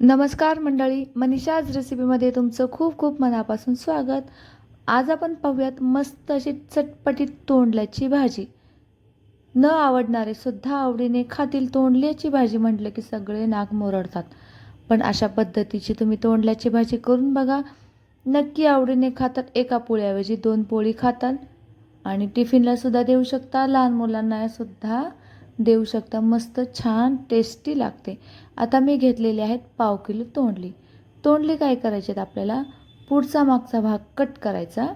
नमस्कार मंडळी मनीषाज रेसिपीमध्ये तुमचं खूप खूप मनापासून स्वागत. आज आपण पाहूयात मस्त अशी चटपटीत तोंडल्याची भाजी. न आवडणारे सुद्धा आवडीने खातील तोंडल्याची भाजी म्हटलं की सगळे नाक मोरडतात. पण अशा पद्धतीची तुम्ही तोंडल्याची भाजी करून बघा. नक्की आवडीने खातात एका पोळ्याऐवजी दोन पोळी खातात आणि टिफिनला सुद्धा देऊ शकता लहान मुलांना सुद्धा देऊ शकता. मस्त छान टेस्टी लागते. आता मी घेतलेले आहेत पाव किलो तोंडली. तोंडली काय करायचे आहेत आपल्याला? पुढचा मागचा भाग कट करायचा.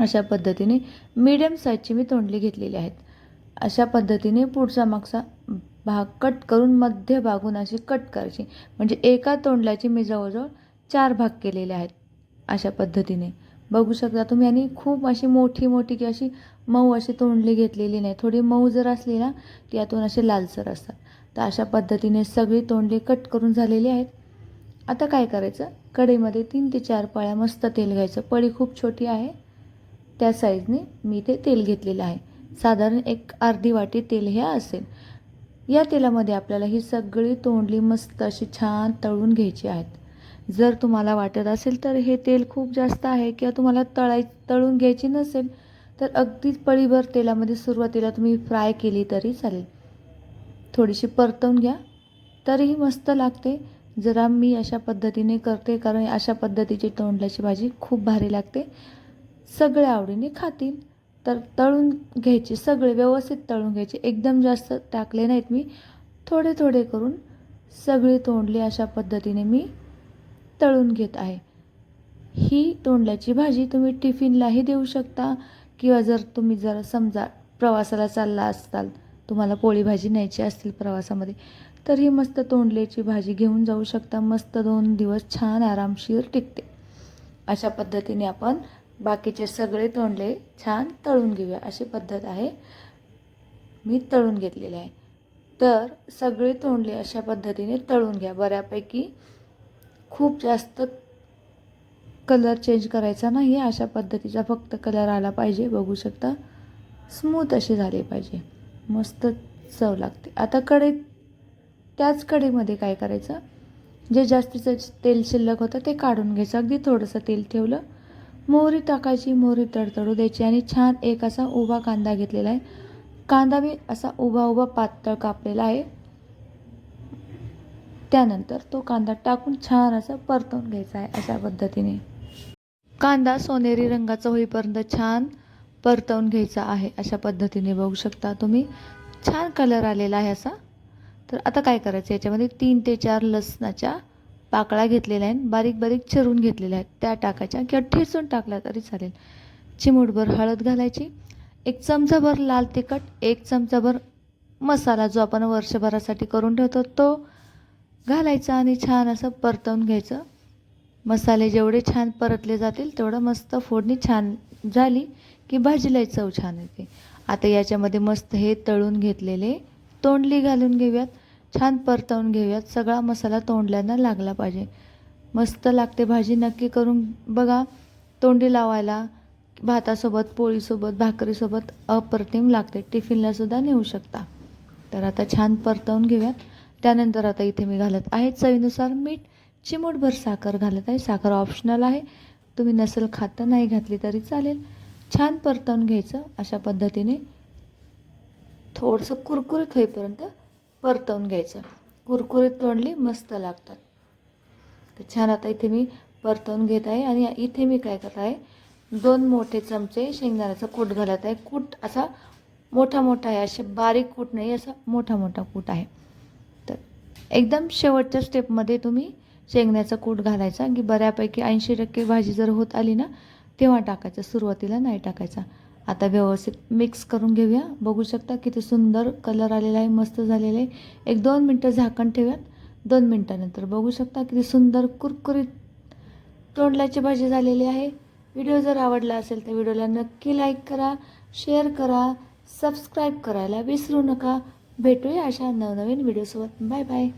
अशा पद्धतीने मीडियम साईजची मी तोंडली घेतलेली आहेत. अशा पद्धतीने पुढचा मागचा भाग कट करून मध्य भागून अशी कट करायची. म्हणजे एका तोंडल्याची मी जवळजवळ चार भाग केलेले आहेत. अशा पद्धतीने. बघू शकता तुम्ही. आणि खूप अशी मोठी मोठी की अशी मऊ अशी तोंडली घेतलेली नाही. थोडी मऊ जर असली ना ती यातून असे लालसर असतात. तर अशा पद्धतीने सगळी तोंडली कट करून झालेली आहेत. आता काय करायचं? कढईमध्ये तीन ते चार पळ्या मस्त तेल घ्यायचं. पळी खूप छोटी आहे. त्या साईजने मी ते तेल घेतलेलं आहे. साधारण एक अर्धी वाटी तेल हे असेल. या तेलामध्ये आपल्याला ही सगळी तोंडली मस्त अशी छान तळून घ्यायची आहेत. जर तुम्हाला वाटत असेल तर हे तेल खूप जास्त आहे किंवा तुम्हाला तळाय तळून घ्यायची नसेल तर अगदीच पळीभर तेलामध्ये सुरुवातीला तुम्ही फ्राय केली तरी चालेल. थोडीशी परतवून घ्या. तरीही मस्त लागते. जरा मी अशा पद्धतीने करते कारण अशा पद्धतीची तोंडल्याची भाजी खूप भारी लागते. सगळ्या आवडीने खातील तर तळून घ्यायचे सगळे व्यवस्थित तळून घ्यायचे. एकदम जास्त टाकले नाहीत मी. थोडे थोडे करून सगळी तोंडली अशा पद्धतीने मी तळून घेत आहे. ही तोंडल्याची भाजी तुम्ही टिफिनलाही देऊ शकता किंवा जर तुम्ही जर समजा प्रवासाला चालला असताल तुम्हाला पोळी भाजी न्यायची असतील प्रवासामध्ये तर ही मस्त तोंडल्याची भाजी घेऊन जाऊ शकता. मस्त दोन दिवस छान आरामशीर टिकते. अशा पद्धतीने आपण बाकीचे सगळे तोंडले छान तळून घेऊया. अशी पद्धत आहे. मी तळून घेतलेले आहे. तर सगळे तोंडले अशा पद्धतीने तळून घ्या. बऱ्यापैकी खूप जास्त कलर चेंज करायचा नाही अशा पद्धतीचा फक्त कलर आला पाहिजे. बघू शकता. स्मूथ अशी झाली पाहिजे. मस्त चव लागते. आता कढईत त्याच कढईमध्ये काय करायचं? जे जास्तीचं तेल शिल्लक होतं ते काढून घ्यायचं. अगदी थोडंसं तेल ठेवलं. मोहरी टाकायची मोहरी तडतडू द्यायची आणि छान एक असा उभा कांदा घेतलेला आहे. कांदा मी असा उभा उभा पातळ कापलेला आहे. त्यानंतर तो कांदा टाकून छान असं परतवून घ्यायचा आहे अशा पद्धतीने. कांदा सोनेरी रंगाचा होईपर्यंत छान परतवून घ्यायचा आहे अशा पद्धतीने बघू शकता तुम्ही. छान कलर आलेला आहे असा. तर आता काय करायचं? याच्यामध्ये तीन ते चार लसणाच्या पाकळ्या घेतलेल्या आहेत. बारीक बारीक चिरून घेतलेल्या आहेत. त्या टाकायच्या किंवा ठेचून टाकल्या तरी चालेल. चिमूटभर हळद घालायची. एक चमचाभर लाल तिखट एक चमचाभर मसाला जो आपण वर्षभरासाठी करून ठेवतो तो घालायचं आणि छान असं परतवून घ्यायचं. मसाले जेवढे छान परतले जातील तेवढं मस्त फोडणी छान झाली की भाजीलाही चव छान येते. आता याच्यामध्ये मस्त हे तळून घेतलेले तोंडली घालून घेऊयात. छान परतवून घेऊयात. सगळा मसाला तोंडल्यांना लागला पाहिजे. मस्त लागते भाजी. नक्की करून बघा. तोंडी लावायला भातासोबत पोळीसोबत भाकरीसोबत अप्रतिम लागते. टिफिनलासुद्धा नेऊ शकता. तर आता छान परतवून घेऊयात. त्यानंतर आता इथे मी घालत आहे चवीनुसार मीठ चिमूटभर साखर घालत आहे. साखर ऑप्शनल आहे. तुम्ही नसेल खातं नाही घातली तरी चालेल. छान परतवून घ्यायचं अशा पद्धतीने. थोडंसं कुरकुरीत होईपर्यंत परतवून घ्यायचं. कुरकुरीत तोंडली मस्त लागतात. तर छान आता इथे मी परतवून घेत आहे आणि इथे मी काय करत आहे? दोन मोठे चमचे शेंगदाण्याचा कूट घालत आहे. कूट असा मोठा मोठा आहे. असे बारीक कूट नाही असा मोठा मोठा कूट आहे. एकदम शेवटच्या स्टेपमध्ये तुम्ही शेंगण्याचा कूट घालायचा. की बऱ्यापैकी ऐंशी टक्के भाजी जर होत आली ना तेव्हा टाकायचं. सुरुवातीला नाही टाकायचा. आता व्यवस्थित मिक्स करून घेऊया. बघू शकता किती सुंदर कलर आलेला आहे मस्त झालेला आहे. एक दोन मिनटं झाकण ठेवूयात. दोन मिनटानंतर बघू शकता किती सुंदर कुरकुरीत तोंडल्याची भाजी झालेली आहे. व्हिडिओ जर आवडला असेल तर व्हिडिओला नक्की लाईक करा शेअर करा सबस्क्राईब करायला विसरू नका. भेटूया अशा नवनवीन व्हिडिओसोबत बाय बाय